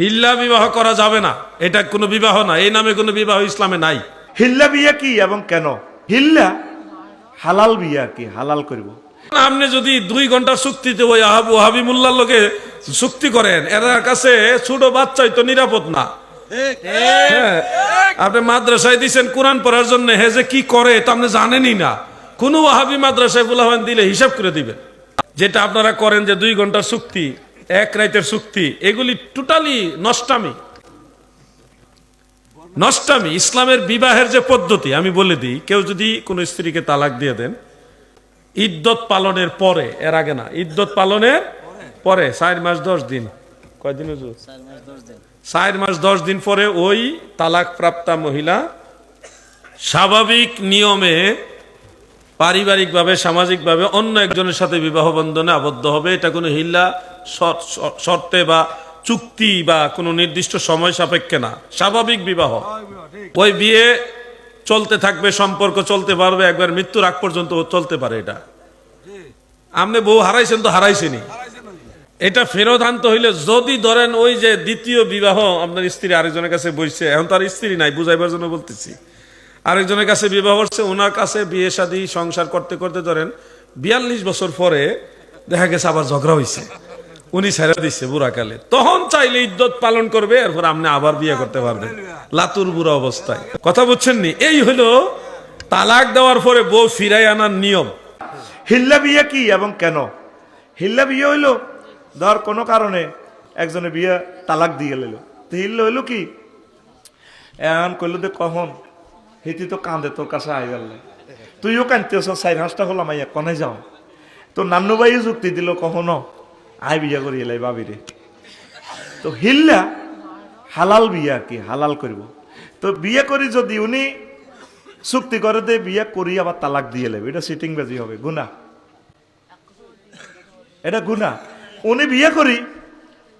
হিল্লা বিবাহ করা যাবে না। এটা কোনো বিবাহ না। এই নামে কোনো বিবাহ ইসলামে নাই। হিল্লা বিয়া কি এবং কেন? হিল্লা হালাল বিয়া কি হালাল করব। আপনি যদি দুই ঘণ্টা চুক্তিতে ওই আহাবু হাবিমুল্লার লোকে চুক্তি করেন এর কাছে ছোট বাচ্চাই তো নিরাপদ না। হ্যাঁ, আপনি মাদ্রাসায় দিচ্ছেন কোরআন পড়ার জন্য হে যে কি করে তা আপনি জানেনই না। কোন ওয়াহাবি মাদ্রাসায় বুলাহান দিলে হিসাব করে দিবেন। যেটা আপনারা করেন যে দুই ঘণ্টার চুক্তি এক রাইতের চুক্তি এগুলি টোটালি নষ্টামি। নষ্টামি ইসলামের বিবাহের যে পদ্ধতি আমি বলে দিই কেউ যদি কোনো স্ত্রীকে তালাক দিয়ে দেন ইদ্যত পালনের পরে এর আগে না ইদ্যত পালনের পরে চার মাস দশ দিন। কয়দিন চার মাস দশ দিন। পরে ওই তালাক প্রাপ্তা মহিলা স্বাভাবিক নিয়মে পারিবারিকভাবে, সামাজিকভাবে অন্য একজনের সাথে বিবাহ বন্ধনে আবদ্ধ হবে, এটা কোনো হিল্লা, শর- শর- শর্তে বা চুক্তি বা কোনো নির্দিষ্ট সময় সাপেক্ষে না। স্বাভাবিক বিবাহ। ওই বিয়ে চলতে থাকবে, সম্পর্ক চলতে পারবে, একবার মৃত্যুর আগ পর্যন্ত চলতে পারে এটা। আপনি বউ হারাইছেন তো হারাইছেনি এটা ফেরত আনতে হইলে যদি ধরেন ওই যে দ্বিতীয় বিবাহ আপনার স্ত্রী আরেকজনের কাছে বইছে, এখন তো আর স্ত্রী নাই, বুঝাইবার জন্য বলতেছি। আরেকজনের কাছে বিবাহ করছে, ওনার কাছে বিয়ে শাদী, সংসার করতে করতে ধরেন বিয়াল্লিশ বছর পরে দেখা গেছে আবার ঝগড়া হয়েছে উনি ছেড়ে দিচ্ছে বুড়াকালে। তখন চাইলে ইদ্যত পালন করবে, এরপর আপনি আবার বিয়ে করতে পারবেন। লাতুর বুড়া অবস্থায়। কথা বুঝছেন নি? এই হলো তালাক দেওয়ার পরে বউ ফিরাই আনার নিয়ম। হিল্লা বিয়ে কি এবং কেন? হিল্লা বিয়ে হইল, ধর কোনো কারণে একজনে বিয়ে তালাক দিয়ে গেল তো হিল্লা হইল কি? এমন করল দে কখন? হিতি তো কান্দে, তোর কাছে আই গেল তুইও কানতেছ চাই হাঁসটা হলাম আইয়া কনে যাও? তো নান্নু ভাই যুক্তি দিল কখনো, আই বিয়া করি এলাই বাবিরে তো হিল্লা, হালাল বিয়া আর কি, হালাল করব তো বিয়ে করি যদি উনি চুক্তি করে দে, বিয়ে করি আবার তালাক দিয়ে নেবে এটা সিটিং বাজি হবে গুনা এটা গুনা উনি বিয়ে করি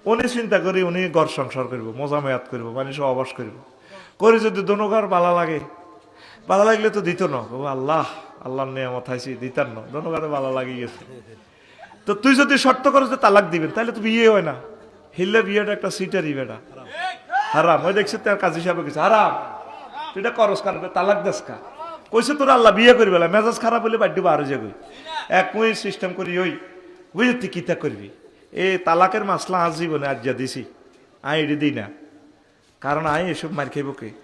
উনি চিন্তা করি উনি ঘর সংসার করব মজা মেয়াদ করব মানে সহবাস করব করে যদি দোনোঘর ভালো লাগে ভালো লাগলে তো দিত না। ও আল্লাহ, আল্লাহর নিয়ামত হাইছি, দিতার না। দোনোঘরে ভালো লাগি গেছে। তো তুই যদি শর্ত করো যে তালাক দিবেন তাহলে তো বিয়ে হয় না। হিল্লে বিয়েটা একটা সিটারই বেটা। হারাম। ওই দেখছি তার কাজ হিসাবে গেছে। হারাম। এটা করস কার? তালাক দেস কা? কইছে তোর আল্লাহ বিয়ে করবি না। মেজাজ খারাপ হলে বাড়ি আরও যাবে। এক মুই সিস্টেম করি ওই। বুঝলি তুই কিতা করবি? এ তালাকের মাসলা আজ জীবনে আজ যা দিছি। আই এটি দিই না। কারণ আই এসব মার কে?